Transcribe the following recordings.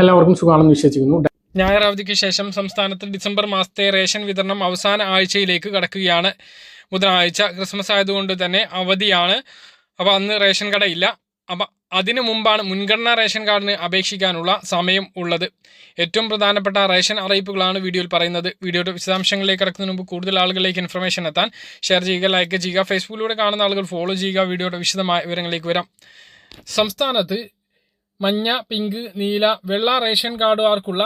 എല്ലാവർക്കും സുഖമാണെന്ന് വിശ്വസിക്കുന്നു. ഞായർ അവധിക്ക് ശേഷം സംസ്ഥാനത്ത് ഡിസംബർ മാസത്തെ റേഷൻ വിതരണം അവസാന ആഴ്ചയിലേക്ക് കടക്കുകയാണ്. ബുധനാഴ്ച ക്രിസ്മസ് ആയതുകൊണ്ട് തന്നെ അവധിയാണ്. അപ്പോൾ അന്ന് റേഷൻ കടയില്ല. അപ്പം അതിനു മുമ്പാണ് മുൻഗണനാ റേഷൻ കാർഡിന് അപേക്ഷിക്കാനുള്ള സമയം ഉള്ളത്. ഏറ്റവും പ്രധാനപ്പെട്ട റേഷൻ അറിയിപ്പുകളാണ് വീഡിയോയിൽ പറയുന്നത്. വീഡിയോയുടെ വിശദാംശങ്ങളിലേക്ക് കിടക്കുന്നതിന് മുമ്പ് കൂടുതൽ ആളുകളിലേക്ക് ഇൻഫർമേഷൻ എത്താൻ ഷെയർ ചെയ്യുക ലൈക്ക് ചെയ്യുക ഫേസ്ബുക്കിലൂടെ കാണുന്ന ആളുകൾ ഫോളോ ചെയ്യുക. വീഡിയോയുടെ വിശദമായ വിവരങ്ങളിലേക്ക് വരാം. സംസ്ഥാനത്ത് മഞ്ഞ പിങ്ക് നീല വെള്ള റേഷൻ കാർഡുകാർക്കുള്ള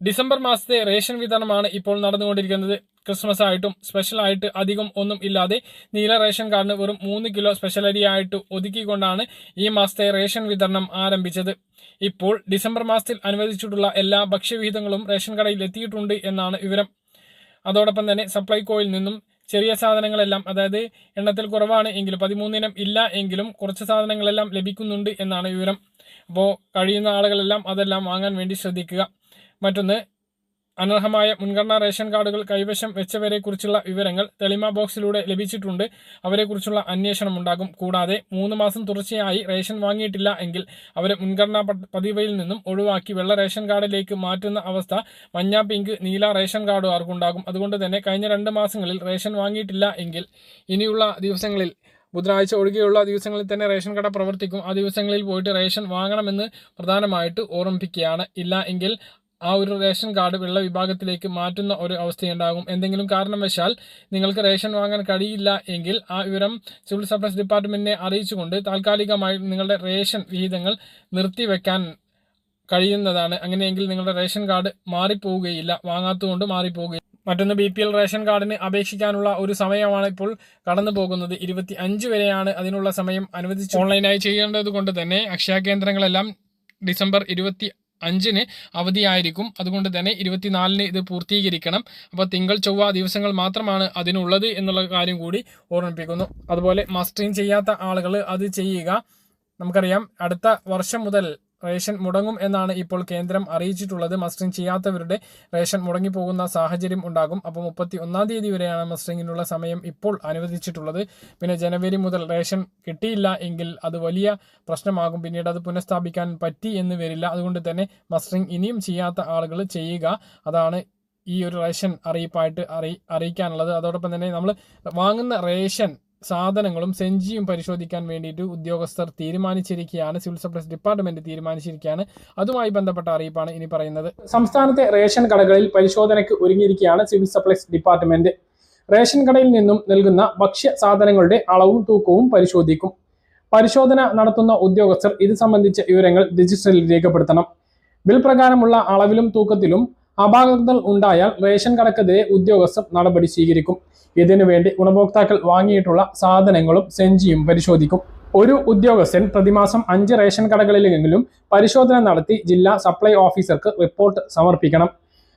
ഡിസംബർ മാസത്തെ റേഷൻ വിതരണമാണ് ഇപ്പോൾ നടന്നുകൊണ്ടിരിക്കുന്നത്. ക്രിസ്മസ് ആയിട്ടും സ്പെഷ്യൽ ആയിട്ട് അധികം ഒന്നും ഇല്ലാതെ നീല റേഷൻ കാർഡിന് വെറും മൂന്ന് കിലോ സ്പെഷ്യൽ അരിയായിട്ട് ഒതുക്കിക്കൊണ്ടാണ് ഈ മാസത്തെ റേഷൻ വിതരണം ആരംഭിച്ചത്. ഇപ്പോൾ ഡിസംബർ മാസത്തിൽ അനുവദിച്ചിട്ടുള്ള എല്ലാ ഭക്ഷ്യവിഹിതങ്ങളും റേഷൻ കടയിൽ എത്തിയിട്ടുണ്ട് എന്നാണ് വിവരം. അതോടൊപ്പം തന്നെ സപ്ലൈകോയിൽ നിന്നും ചെറിയ സാധനങ്ങളെല്ലാം അതായത് എണ്ണത്തിൽ കുറവാണ് എങ്കിലും പതിമൂന്നിനം ഇല്ല എങ്കിലും കുറച്ച് സാധനങ്ങളെല്ലാം ലഭിക്കുന്നുണ്ട് എന്നാണ് വിവരം. അപ്പോൾ കഴിയുന്ന ആളുകളെല്ലാം അതെല്ലാം വാങ്ങാൻ വേണ്ടി ശ്രദ്ധിക്കുക. മറ്റൊന്ന് അനർഹമായ മുൻഗണനാ റേഷൻ കാർഡുകൾ കൈവശം വെച്ചവരെക്കുറിച്ചുള്ള വിവരങ്ങൾ തെളിമ ബോക്സിലൂടെ ലഭിച്ചിട്ടുണ്ട്. അവരെക്കുറിച്ചുള്ള അന്വേഷണം ഉണ്ടാകും. കൂടാതെ മൂന്ന് മാസം തുടർച്ചയായി റേഷൻ വാങ്ങിയിട്ടില്ല എങ്കിൽ അവരെ മുൻഗണനാ പതിവയിൽ നിന്നും ഒഴിവാക്കി വെള്ള റേഷൻ കാർഡിലേക്ക് മാറ്റുന്ന അവസ്ഥ മഞ്ഞ പിങ്ക് നീല റേഷൻ കാർഡുകാർക്കുണ്ടാകും. അതുകൊണ്ട് തന്നെ കഴിഞ്ഞ രണ്ട് മാസങ്ങളിൽ റേഷൻ വാങ്ങിയിട്ടില്ല എങ്കിൽ ഇനിയുള്ള ദിവസങ്ങളിൽ ബുധനാഴ്ച ഒഴികെയുള്ള ദിവസങ്ങളിൽ തന്നെ റേഷൻ കട പ്രവർത്തിക്കും. ആ ദിവസങ്ങളിൽ പോയിട്ട് റേഷൻ വാങ്ങണമെന്ന് പ്രധാനമായിട്ട് ഓർമ്മിപ്പിക്കുകയാണ്. ഇല്ല എങ്കിൽ ആ ഒരു റേഷൻ കാർഡ് വെള്ള വിഭാഗത്തിലേക്ക് മാറ്റുന്ന ഒരു അവസ്ഥയുണ്ടാകും. എന്തെങ്കിലും കാരണവശാൽ നിങ്ങൾക്ക് റേഷൻ വാങ്ങാൻ കഴിയില്ല എങ്കിൽ ആ വിവരം സിവിൽ സപ്ലൈസ് ഡിപ്പാർട്ട്മെന്റിനെ അറിയിച്ചുകൊണ്ട് താൽക്കാലികമായി നിങ്ങളുടെ റേഷൻ വിഹിതങ്ങൾ നിർത്തിവെക്കാൻ കഴിയുന്നതാണ്. അങ്ങനെയെങ്കിൽ നിങ്ങളുടെ റേഷൻ കാർഡ് മാറിപ്പോവുകയില്ല. വാങ്ങാത്തതുകൊണ്ട് മാറിപ്പോവുകയില്ല. മറ്റൊന്ന് ബി പി എൽ റേഷൻ കാർഡിന് അപേക്ഷിക്കാനുള്ള ഒരു സമയമാണ് ഇപ്പോൾ കടന്നു പോകുന്നത് ഇരുപത്തി അഞ്ച് വരെയാണ് അതിനുള്ള സമയം അനുവദിച്ച്. ഓൺലൈനായി ചെയ്യേണ്ടത് കൊണ്ട് തന്നെ അക്ഷയ കേന്ദ്രങ്ങളെല്ലാം ഡിസംബർ ഇരുപത്തി അഞ്ചിന് അവധിയായിരിക്കും. അതുകൊണ്ട് തന്നെ ഇരുപത്തിനാലിന് ഇത് പൂർത്തീകരിക്കണം. അപ്പോൾ തിങ്കൾ ചൊവ്വ ദിവസങ്ങൾ മാത്രമാണ് അതിനുള്ളത് എന്നുള്ള കാര്യം കൂടി ഓർമ്മിപ്പിക്കുന്നു. അതുപോലെ മസ്റ്ററിങ് ചെയ്യാത്ത ആളുകൾ അത് ചെയ്യുക. നമുക്കറിയാം അടുത്ത വർഷം മുതൽ റേഷൻ മുടങ്ങും എന്നാണ് ഇപ്പോൾ കേന്ദ്രം അറിയിച്ചിട്ടുള്ളത്. മസ്റ്ററിംഗ് ചെയ്യാത്തവരുടെ റേഷൻ മുടങ്ങിപ്പോകുന്ന സാഹചര്യം ഉണ്ടാകും. അപ്പോൾ മുപ്പത്തി ഒന്നാം തീയതി വരെയാണ് മസ്റ്ററിങ്ങിനുള്ള സമയം ഇപ്പോൾ അനുവദിച്ചിട്ടുള്ളത്. പിന്നെ ജനുവരി മുതൽ റേഷൻ കിട്ടിയില്ല എങ്കിൽ അത് വലിയ പ്രശ്നമാകും. പിന്നീട് അത് പുനഃസ്ഥാപിക്കാൻ പറ്റി എന്ന് വരില്ല. അതുകൊണ്ട് തന്നെ മസ്റ്ററിങ് ഇനിയും ചെയ്യാത്ത ആളുകൾ ചെയ്യുക. അതാണ് ഈ ഒരു റേഷൻ അറിയിപ്പായിട്ട് അറി അറിയിക്കാനുള്ളത്. അതോടൊപ്പം തന്നെ നമ്മൾ വാങ്ങുന്ന റേഷൻ സാധനങ്ങളും സെഞ്ചിയും പരിശോധിക്കാൻ വേണ്ടിയിട്ട് ഉദ്യോഗസ്ഥർ തീരുമാനിച്ചിരിക്കുകയാണ്. സിവിൽ സപ്ലൈസ് ഡിപ്പാർട്ട്മെന്റ് തീരുമാനിച്ചിരിക്കുകയാണ്. അതുമായി ബന്ധപ്പെട്ട അറിയിപ്പാണ് ഇനി പറയുന്നത്. സംസ്ഥാനത്തെ റേഷൻ കടകളിൽ പരിശോധനയ്ക്ക് ഒരുങ്ങിയിരിക്കുകയാണ് സിവിൽ സപ്ലൈസ് ഡിപ്പാർട്ട്മെന്റ്. റേഷൻ കടയിൽ നിന്നും നൽകുന്ന ഭക്ഷ്യ സാധനങ്ങളുടെ അളവും തൂക്കവും പരിശോധിക്കും. പരിശോധന നടത്തുന്ന ഉദ്യോഗസ്ഥർ ഇത് സംബന്ധിച്ച വിവരങ്ങൾ രജിസ്റ്ററിൽ രേഖപ്പെടുത്തണം. ബിൽ പ്രകാരമുള്ള അളവിലും തൂക്കത്തിലും അപാകതകൾ ഉണ്ടായാൽ റേഷൻ കടക്കെതിരെ ഉദ്യോഗസ്ഥർ നടപടി സ്വീകരിക്കും. ഇതിനുവേണ്ടി ഗുണഭോക്താക്കൾ വാങ്ങിയിട്ടുള്ള സാധനങ്ങളും സെഞ്ചിയും പരിശോധിക്കും. ഒരു ഉദ്യോഗസ്ഥൻ പ്രതിമാസം അഞ്ച് റേഷൻ കടകളിലെങ്കിലും പരിശോധന നടത്തി ജില്ലാ സപ്ലൈ ഓഫീസർക്ക് റിപ്പോർട്ട് സമർപ്പിക്കണം.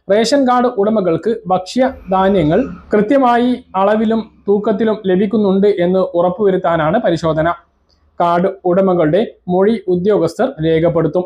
റേഷൻ കാർഡ് ഉടമകൾക്ക് ഭക്ഷ്യധാന്യങ്ങൾ കൃത്യമായി അളവിലും തൂക്കത്തിലും ലഭിക്കുന്നുണ്ട് എന്ന് ഉറപ്പുവരുത്താനാണ് പരിശോധന. കാർഡ് ഉടമകളുടെ മൊഴി ഉദ്യോഗസ്ഥർ രേഖപ്പെടുത്തും.